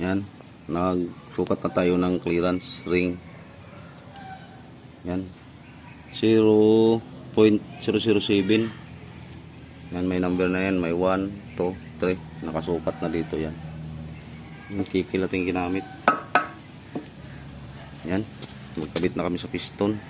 Yan. Nagsukat na tayo ng clearance ring. Yan. 0.007. Yan, may number na yan. May 1, 2, 3. Nakasukat na dito yan. Yung kikil natin ginamit. Yan. Magkabit na kami sa piston.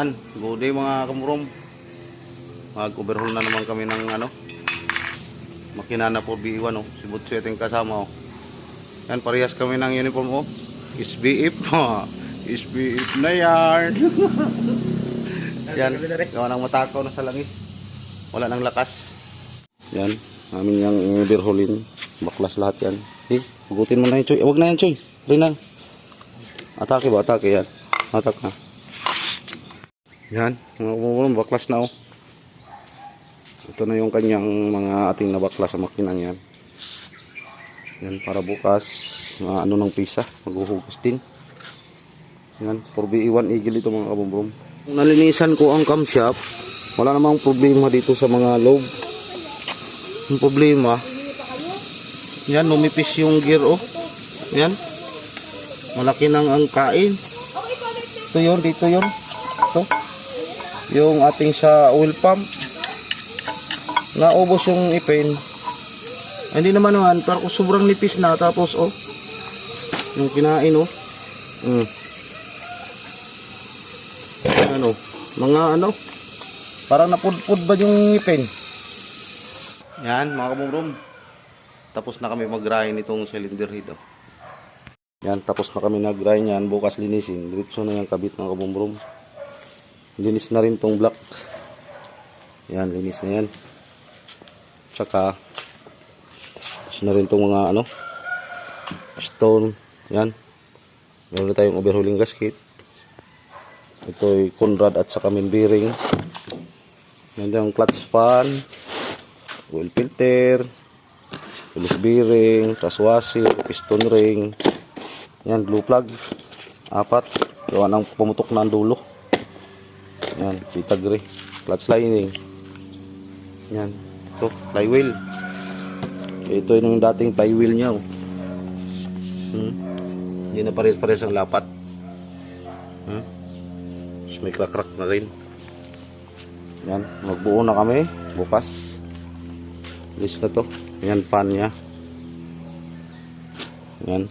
Yan, good day mga kamurom. Mag-overhaul na naman kami ng ano, makina na 4B1 oh. Si Butsu kasama oh. Yan, parehas kami ng uniform oh. SBF oh. SBF na yan. yan, gawa ng matakaw na sa langis. Wala nang lakas. Yan, namin yung overhaulin. Baklas lahat yan. Eh, hugutin mo na yan, Choy. Eh, Huwag na yan, Choy. Rin na. Atake ba? Atake yan. Atak na. Yan, mga kumulong, baklas na oh. Ito na yung kanyang mga ating nabaklas sa makinang yan. Yan, para bukas, mga ano ng pisa, maghuhugas din. Yan, 4BE1 Eagle ito mga kabumbrom. Nalinisan ko ang camshaft, wala namang problema dito sa mga lobe. Yung problema, yan, lumipis yung gear oh. Yan, malaki nang ang kain. Ito yun, dito yun. Ito yung ating sa oil pump. Naubos yung ipin. Hindi naman naman pero sobrang nipis na. Tapos oh. Yung kinain oh. Mm. ano mga ano? Parang napudpud ba yung ipin? Yan mga kabumrum tapos na kami mag-grind itong cylinder head oh. yan tapos na kami nag-grind yan. Bukas linisin. Diretso na yung kabit ng kabumrum linis na rin tong block. Yan linis na yan. Tsaka linis na rin tong mga ano stone. Yan. Meron na tayong overhauling gasket. Ito ay Conrad at saka main bearing yan yung clutch pan oil filter release bearing truss washer piston ring. Yan glue plug. Apat. Gawa ng pumutok na dulo yan, pitagre. Clutch lining. Yan. Ito, flywheel. Ito yung dating flywheel niya. Oh. Hmm? Hindi na pares-pares ang lapat. Hmm? Tapos may crack-crack na rin. Yan, magbuo na kami. Bukas. List na to. Yan, pan niya. Yan.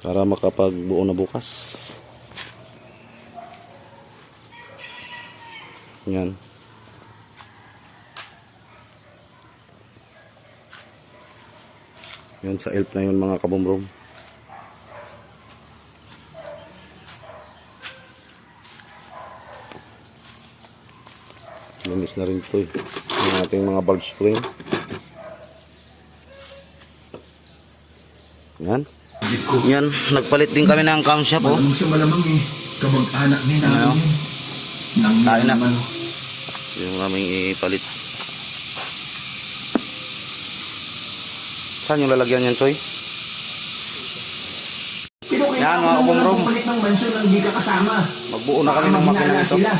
Para makapagbuo na bukas. Yan. Yan sa elf na yun mga kabumrom. Linis na rin ito eh. Yung ating mga bulb spring. Yan. Yan. Nagpalit din kami ng camshaft oh. Malamang sa malamang eh. Kamag-anak ni Ano? namin. Nang Tayo na. naman. Yung aming ipalit. Saan yung lalagyan yan, Choy? Yan, mga kasama. Magbuo na kami ng makina sila.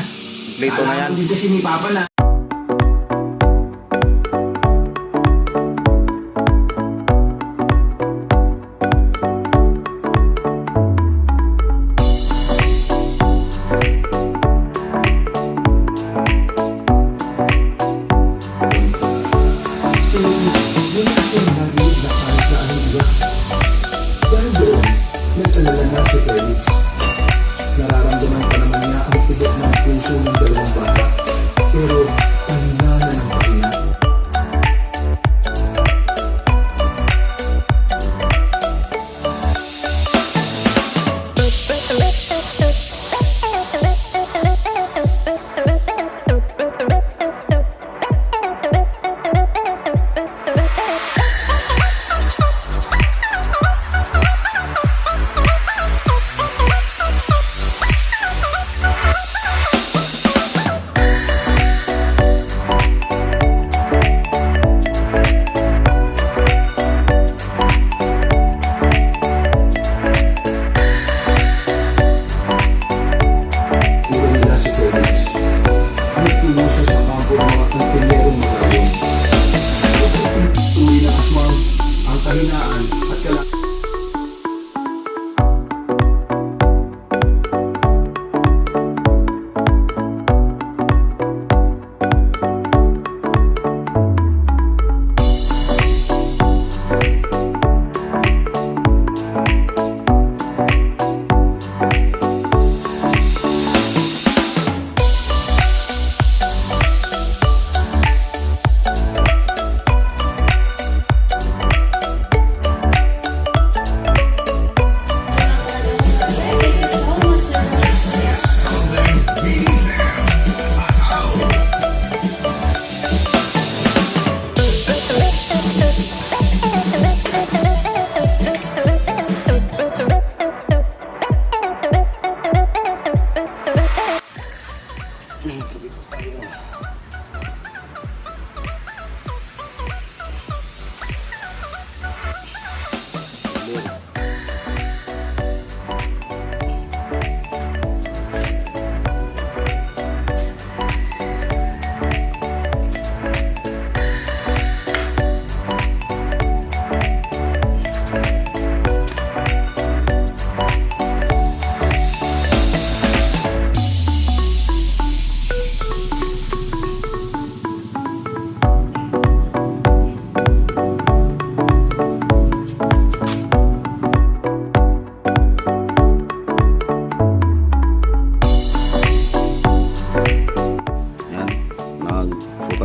Plito na yan. Ni Papa na ん?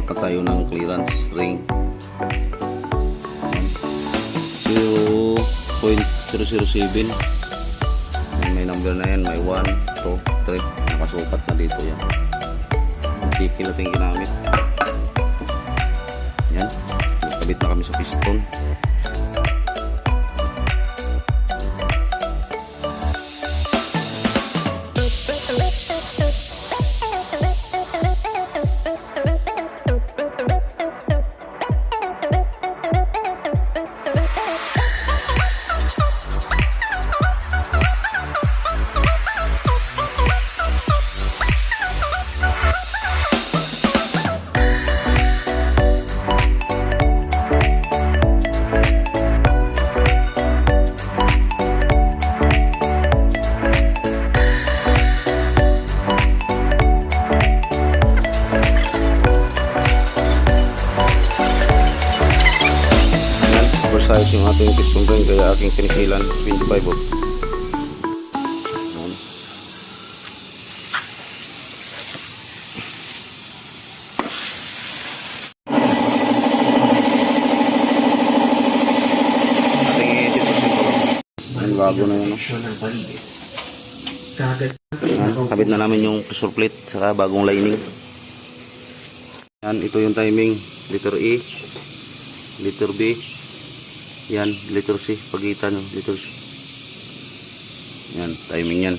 Na tayo ng clearance ring. Yan. 0.007. Yan, May number na yan. May 1, 2, 3. Nakasukat na dito yan. Tiki natin ginamit. Yan. Nagkabit na kami sa piston. Ring kaya aking pinisilan 25 volt. Bago na yun. Kagad Yan, kabit na namin yung pressure plate saka bagong lining. Yan, ito yung timing. Letter E, letter B, yan, letter C, pagitan ng letter C. Yan, timing yan.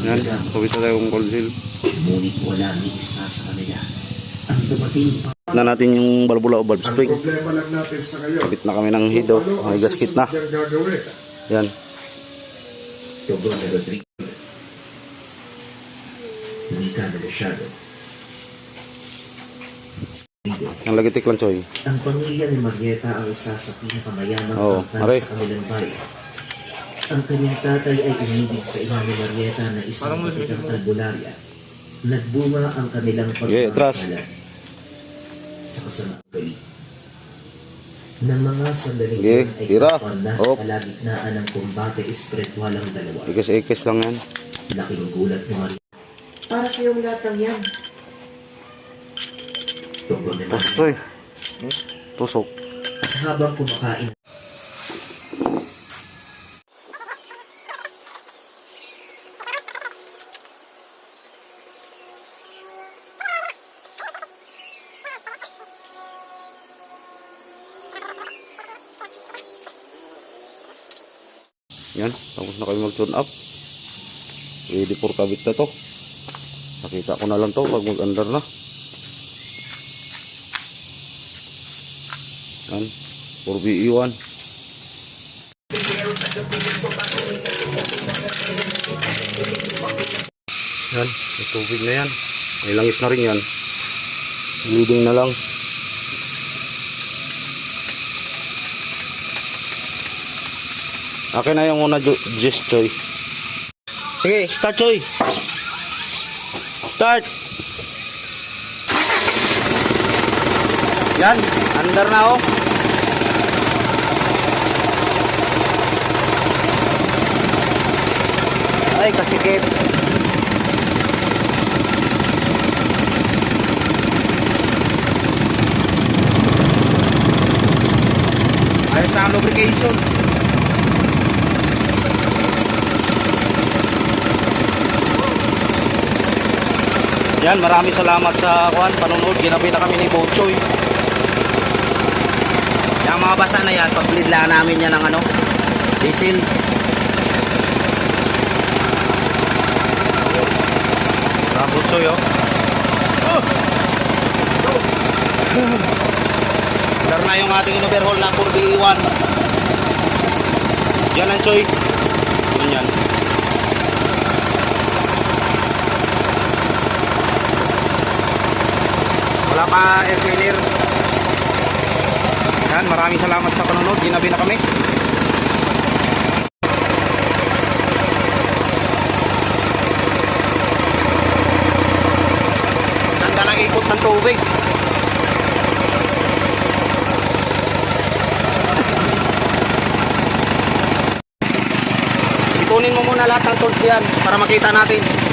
Yan, kabit na tayo yung cold seal. Ngunit wala ni isa sa kanila. Ang dumating pa Na natin yung balbula o valve Ang spring. problema lang natin sa ngayon, Kabit na kami ng head o, ano may ang gasket na. Yan, Tugon ni Rodrigo. Hindi ka masyado. Ang lagitik lang choy. Ang pamilya ni Marieta ang isa sa pinakamayamang angkan aray. sa kanilang bayan. Ang kanyang tatay ay umibig sa ina ni Marieta na isang katikang albularya. Nagbunga ang kanilang atras. pagmamahalan sa kasamaang galit. Ng mga sandaling yun ay tira. nasa Hop. kalagitnaan ng kumbate espiritual ang dalawa. Ikis-ikis lang yan. Laking gulat ni Maria. Para sa iyong lahat ng yan. Tugon ni Tusok Maria. choy. Tusok. At habang kumakain Yan, tapos na kami mag-tune up. Ready for kabit na to. Nakita ko na lang to pag mag-under na. Yan. 4BE1. Yan. May tubig na yan. May langis na rin yan. Leading na lang. Akin na yung una just choy. Sige, start choy. Start. Yan, under na oh. Ay, kasikip. Ayos ang lubrication. Yan, maraming salamat sa kuan, panonood. Ginabi na kami ni Bochoy. Yung mga basa na yan, pagbilidlaan namin yan ng ano, diesel. Bochoy oh. Na yung ating overhaul na 4BE1. Yan ang choy. Yan yan. Wala pa air cleaner. Yan, maraming salamat sa panonood. Ginabi na kami. Ng tubig. Ikunin mo muna lahat ng tools diyan para makita natin.